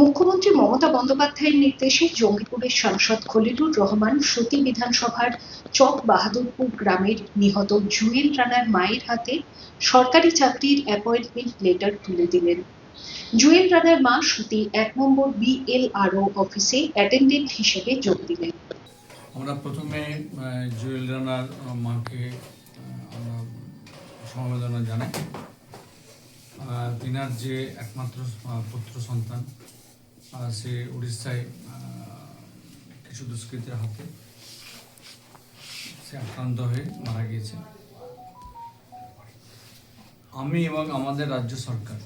মুখ্যমন্ত্রী মমতা বন্দ্যোপাধ্যায়ের নির্দেশে জঙ্গিপুরের সাংসদ খলিলুর রহমান সতী বিধানসভার চক বাহাদুরপুর গ্রামের নিহত জুয়েল রানার মায়ের হাতে সরকারি চাকরির অ্যাপয়েন্টমেন্ট লেটার তুলে দিলেন। জুয়েল রানার মা সতী এক নম্বর বিএলআরও অফিসে অ্যাটেন্ডেন্ট হিসেবে যোগ দিলেন। আমরা প্রথমে জুয়েল রানার মাকে সমবেদনা জানাই। তিনার যে একমাত্র পুত্র সন্তান সে উড়িষ্যায় কিছু দুষ্কৃতের হাতে সে আক্রান্ত হয়ে মারা গিয়েছে। আমি এবং আমাদের রাজ্য সরকার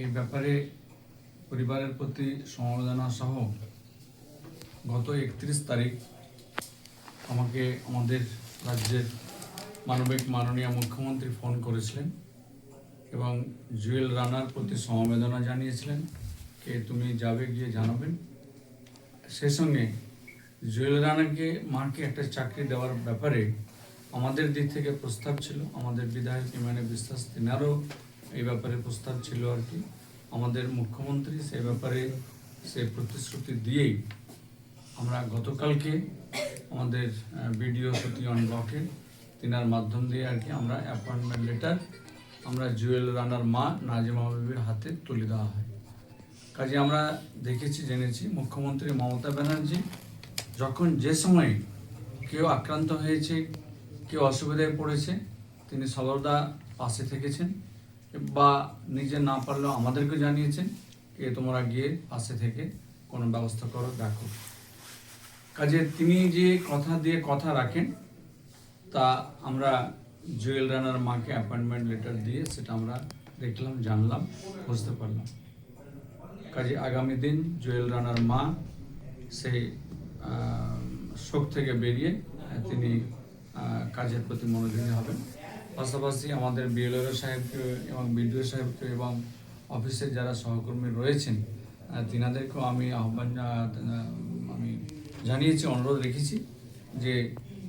এই ব্যাপারে পরিবারের প্রতি সমবেদনা সহ গত একত্রিশ তারিখ আমাকে আমাদের রাজ্যের মানবিক মাননীয় মুখ্যমন্ত্রী ফোন করেছিলেন এবং জুয়েল রানার প্রতি সমবেদনা জানিয়েছিলেন। কে তুমি যাবে গিয়ে জানাবেন। সে সঙ্গে জুয়েল রানাকে, মাকে একটা চাকরি দেওয়ার ব্যাপারে আমাদের দিক থেকে প্রস্তাব ছিল। আমাদের বিধায়ক ইমানে বিশ্বাস, তিনারও এই ব্যাপারে প্রস্তাব ছিল আর কি। আমাদের মুখ্যমন্ত্রী সেই ব্যাপারে সে প্রতিশ্রুতি দিয়েই আমরা গতকালকে আমাদের বিডিও সতীয়ন ব্লকে তিনার মাধ্যম দিয়ে আর কি আমরা অ্যাপয়েন্টমেন্ট লেটার আমরা জুয়েল রানার মা নাজিমা বিবির হাতে তুলে দেওয়া হয়। কাজে আমরা দেখেছি, জেনেছি, মুখ্যমন্ত্রী মমতা ব্যানার্জি যখন যে সময় কেউ আক্রান্ত হয়েছে, কেউ অসুবিধায় পড়েছে, তিনি সর্বদা পাশে থেকেছেন বা নিজে না পারলেও আমাদেরকে জানিয়েছেন যে তোমরা গিয়ে পাশে থেকে কোনো ব্যবস্থা করো, দেখো। কাজে তিনি যে কথা দিয়ে কথা রাখেন, তা আমরা জুয়েল রানার মাকে অ্যাপয়েন্টমেন্ট লেটার দিয়ে সেটা আমরা দেখলাম, জানলাম, বুঝতে পারলাম। কাজে আগামী দিন জুয়েল রানার মা সেই শোক থেকে বেরিয়ে তিনি কাজের প্রতি মনোযোগী হবেন। পাশাপাশি আমাদের বিএলআর সাহেবকে এবং বিডিও সাহেবকে এবং অফিসের যারা সহকর্মী রয়েছেন তিনাদেরকেও আমি আহ্বান আমি জানিয়েছি, অনুরোধ রেখেছি যে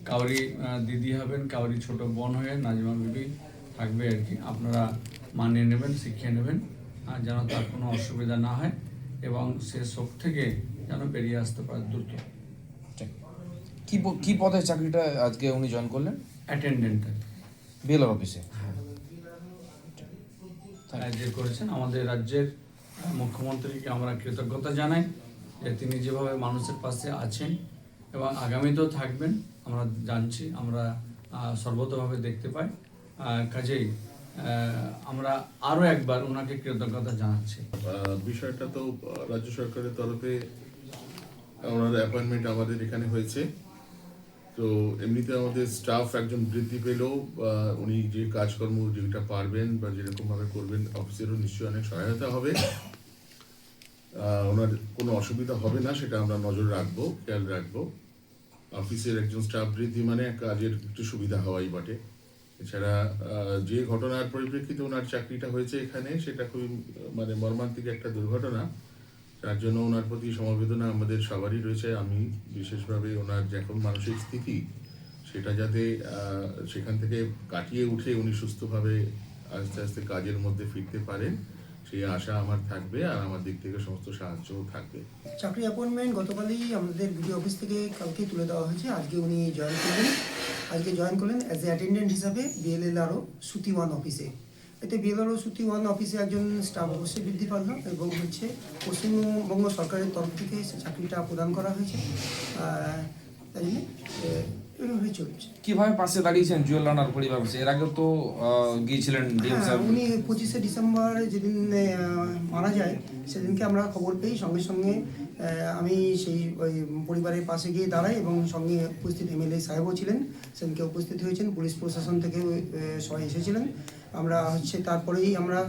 কাউরি দিদি হবেন, কাউরি ছোট বোন হয়ে নাজিমা বিবি থাকবে আর কি। আপনারা মানিয়ে নেবেন, শিখিয়ে নেবেন। যেন তার কোনো অসুবিধা না হয় এবং সে শোক থেকে যেন বেরিয়ে আসতে পারে দ্রুত। কি কি পদে চাকরিটা আজকে উনি জয়েন করলেন? অ্যাটেন্ডেন্ট বিএলআর অফিসে যে করেছেন আমাদের রাজ্যের মুখ্যমন্ত্রীকে আমরা কৃতজ্ঞতা জানাই যে তিনি যেভাবে মানুষের পাশে আছেন এবং আগামীতেও থাকবেন আমরা জানছি আমরা সর্বতভাবে দেখতে পাই। কাজেই আমরা আরও একবার ওনাকে কৃতজ্ঞতা জানাচ্ছি। বিষয়টা তো রাজ্য সরকারের তরফে ওনার অ্যাপয়েন্টমেন্ট আমাদের এখানে হয়েছে। তো এমনিতে আমাদের স্টাফ একজন বৃদ্ধি পেলেও উনি যে কাজকর্ম যেটা পারবেন বা যেরকম ভাবে করবেন অফিসেরও নিশ্চয়ই অনেক সহায়তা হবে। ওনার কোনো অসুবিধা হবে না, সেটা আমরা নজর রাখব, খেয়াল রাখব। অফিসের একজন স্টাফ বৃদ্ধি মানে কাজের একটু সুবিধা হওয়াই বটে। এছাড়া যে ঘটনার পরিপ্রেক্ষিতে ওনার চাকরিটা হয়েছে এখানে, সেটা খুবই মানে মর্মান্তিক একটা দুর্ঘটনা। তার জন্য ওনার প্রতি সমবেদনা আমাদের সবারই রয়েছে। আমি বিশেষভাবে ওনার যে এখন মানসিক স্থিতি, সেটা যাতে সেখান থেকে কাটিয়ে উঠে উনি সুস্থভাবে আস্তে আস্তে কাজের মধ্যে ফিরতে পারেন। সেই আশা আমার থাকবে আর আমার দিক থেকে সমস্ত সাহায্যও থাকবে। চাকরি অ্যাপয়েন্টমেন্ট গতকালই আমাদের বিডিও অফিস থেকে কালকেই তুলে দেওয়া হয়েছে। আজকে উনি জয়েন করলেন আজকে জয়েন করলেন অ্যাজ এ অ্যাটেন্ডেন্ট হিসাবে বিএলএলআরও সুতি ওয়ান অফিসে এতে বিএলআরও সুতি ওয়ান অফিসে একজন স্টাফ অবশ্যই বৃদ্ধি পাল এবং হচ্ছে পশ্চিমবঙ্গ সরকারের তরফ থেকে চাকরিটা প্রদান করা হয়েছে। তাই জন্য আহ, এভাবেই চলছে। কীভাবে পাশে দাঁড়িয়েছেন জুয়েল রানার পরিবার? এর আগেও তো গিয়েছিলেন ডিএম হ্যাঁ, উনি পঁচিশে ডিসেম্বর যেদিন মারা যায় সেদিনকে আমরা খবর পেয়ে সঙ্গে সঙ্গে আমি সেই ওই পরিবারের পাশে গিয়ে দাঁড়াই এবং সঙ্গে উপস্থিত এমএলএ সাহেবও ছিলেন সেদিনকে উপস্থিত হয়েছেন পুলিশ প্রশাসন থেকে সবাই এসেছিলেন। আমরা হচ্ছে তারপরেই আমরা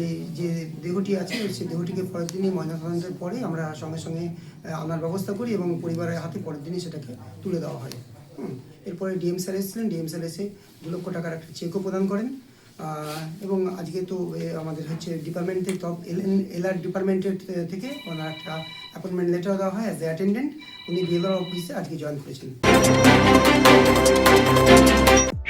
এই যে দেহটি আছে সেই দেহটিকে পরের দিনই ময়নাতদন্তের পরে আমরা সঙ্গে সঙ্গে আনার ব্যবস্থা করি এবং পরিবারের হাতে পরের দিনই সেটাকে তুলে দেওয়া হয়। এরপরে ডিএম স্যার এসেছিলেন, ডিএম স্যার এসে দু লক্ষ টাকার একটা চেকও প্রদান করেন। এবং আজকে তো আমাদের হচ্ছে ডিপার্টমেন্টের তরফ এলআর ডিপার্টমেন্টের থেকে ওনার একটা অ্যাপয়েন্টমেন্ট লেটার দেওয়া হয় অ্যাজ এ অ্যাটেন্ডেন্ট উনি বিএলআর অফিসে আজকে জয়েন করেছেন।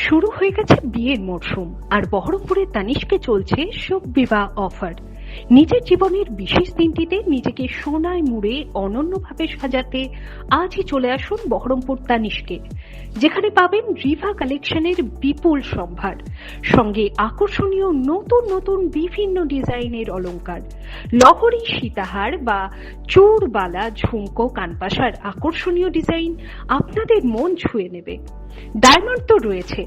শুরু হয়ে গেছে বিয়ের মরশুম, আর বহরমপুরের তানিশকে চলছে শোক বিবাহ অফার নিজের জীবনের বিশেষ দিনটিতে নিজেকে সোনায় মুড়ে অনন্যভাবে সাজাতে আজই চলে আসুন বহরমপুর তানিশকে, যেখানে পাবেন রিভা কালেকশনের বিপুল সম্ভার, সঙ্গে আকর্ষণীয় নতুন নতুন বিভিন্ন ডিজাইনের অলঙ্কার লহরী সীতাহার বা চূড়বালা ঝুমকো কানপাশার আকর্ষণীয় ডিজাইন আপনাদের মন ছুঁয়ে নেবে। ডায়মন্ড তো রয়েছে